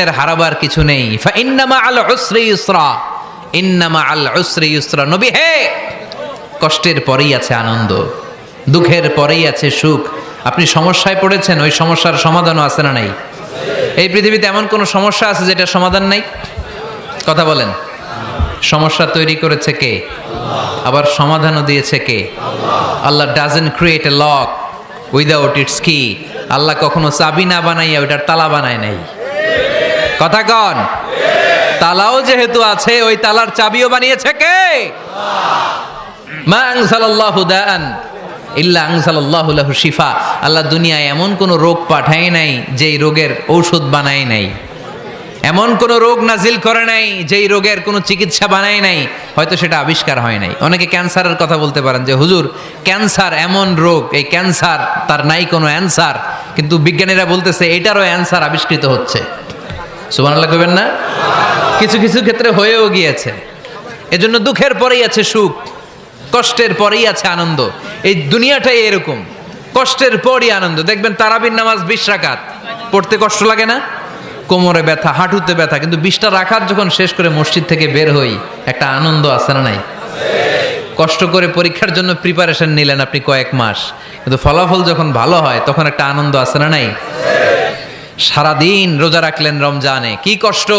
এর হারাবার কিছু নেই। ইন্নামা আল উসরি ইউসরা ইন্নামা আল উসরি ইউসরা নবী, হে! কষ্টের পরেই আছে আনন্দ, দুঃখের পরেই আছে সুখ। আপনি সমস্যায় পড়েছেন, ওই সমস্যার সমাধানও আছে না নাই? এই পৃথিবীতে এমন কোনো সমস্যা আছে যেটা সমাধান নাই? কথা বলেন। সমস্যা তৈরি করেছে কে? আবার সমাধানও দিয়েছে কে? Allah doesn't create a lock without its key Allah কখনো চাবি না বানাইয়া ওইটার তালা বানায় নাই। কথা কন। তালাও যেহেতু আছে, ওই তালার চাবিও বানিয়েছে কে? মা আনসালাল্লাহু দাআন ইল্লা আনসালাল্লাহু লাহু শিফা। আল্লাহ দুনিয়ায় এমন কোন রোগ পাঠায় নাই, যেই রোগের ঔষধ বানায় নাই। এমন কোন রোগ নাজিল করে নাই, যেই রোগের কোনো চিকিৎসা বানায় নাই, হয়তো সেটা আবিষ্কার হয় নাই। অনেকে ক্যান্সারের কথা বলতে পারেন যে, হুজুর, ক্যান্সার এমন রোগ, এই ক্যান্সার, তার নাই কোনো অ্যান্সার। কিন্তু বিজ্ঞানীরা বলতেছে, এটারও অ্যান্সার আবিষ্কৃত হচ্ছে। সুবহানাল্লাহ কইবেন না? কিছু কিছু ক্ষেত্রে হয়েও গিয়েছে। এজন্য দুঃখের পরেই আছে সুখ, কষ্টের পরেই আছে আনন্দ। এই দুনিয়াটাই এরকম, কষ্টের পরই আনন্দ। দেখবেন তারাবির নামাজ বিশ রাকাত, পড়তে কষ্ট লাগে না? কোমরে ব্যথা, হাঁটুতে ব্যথা, কিন্তু বিশটা রাখাত যখন শেষ করে মসজিদ থেকে বের হই, একটা আনন্দ আছে না নাই? কষ্ট করে পরীক্ষার জন্য প্রিপারেশন নিলেন আপনি কয়েক মাস, কিন্তু ফলাফল যখন ভালো হয়, তখন একটা আনন্দ আছে না নাই? সারাদিন রোজা রাখলেন রমজানে কি কষ্ট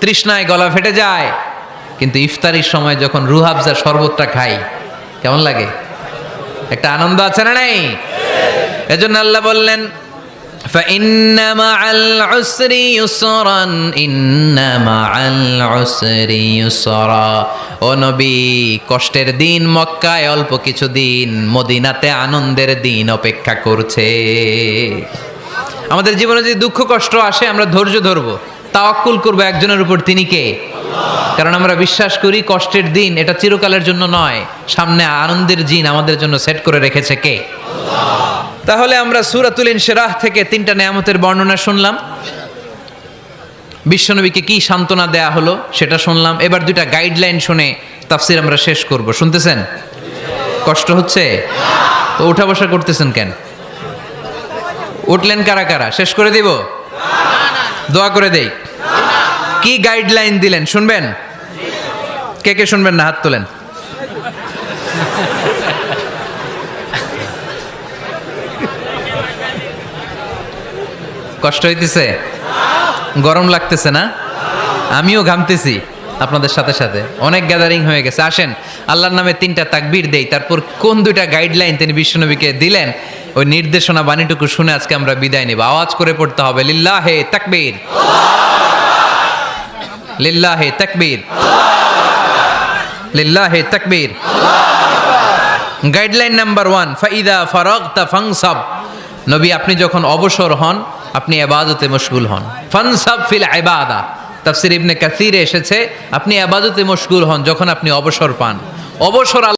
তৃষ্ণায় গলা ফেটে যায় কিন্তু ইফতারির সময় যখন রুহাবজা শরবতটা খাই কেমন লাগে একটা আনন্দ আছে না নাই এজন্য আল্লাহ বললেন فإن مع العسر يسرا إن مع العسر يسرا ও নবী কষ্টের দিন মক্কায় অল্প কিছু দিন মদিনাতে আনন্দের দিন অপেক্ষা করছে আমাদের জীবনে যদি দুঃখ কষ্ট আসে, আমরা ধৈর্য ধরবো। তাওয়াক্কুল করব একজনের উপর, তিনি কে? কারণ আমরা বিশ্বাস করি কষ্টের দিন এটা চিরকালের জন্য নয়। সামনে আনন্দের জিন আমাদের জন্য সেট করে রেখেছে কে? তাহলে আমরা সুরাতুল ইনশিরাহ থেকে তিনটা নেয়ামতের বর্ণনা শুনলাম। বিশ্বনবীকে কি সান্ত্বনা দেয়া হলো সেটা শুনলাম। এবার দুইটা গাইডলাইন শুনে তাফসির আমরা শেষ করব। শুনতেছেন? কষ্ট হচ্ছে? তো উঠা বসা করতেছেন কেন? উঠলেন কারা কারা? শেষ করে দিব? দোয়া করে দেই। কি গাইডলাইন দিলেন? শুনবেন? কে কে শুনবেন না? হাত তোলেন। কষ্ট হইতেছে? গরম লাগতেছে না? আমিও ঘামতেছি। আপনাদের সাথে সাথে। অনেক গ্যাদারিং হয়ে গেছে। আসেন, আল্লাহর নামে তিনটা তাকবীর দেই। তারপর কোন দুইটা গাইডলাইন তিনি বিশ্বনবীকে দিলেন, ওই নির্দেশনা বাণীটুকু শুনে আজকে আমরা বিদায় নিব। আওয়াজ করে পড়তে হবে, লিল্লাহে তাকবীর। লিল্লাহে তাকবীর। লিল্লাহে তাকবীর। গাইডলাইন নাম্বার ওয়ান, ফাইদা ফারাগতা ফাংসাব নবী, আপনি যখন অবসর হন, আপনি এবাদতে মশগুল হন। ফানসাব ফিল ইবাদা। তাফসির ইবনে কাসিরে এসেছে আপনি আবাদতে মশগুল হন যখন আপনি অবসর পান। অবসর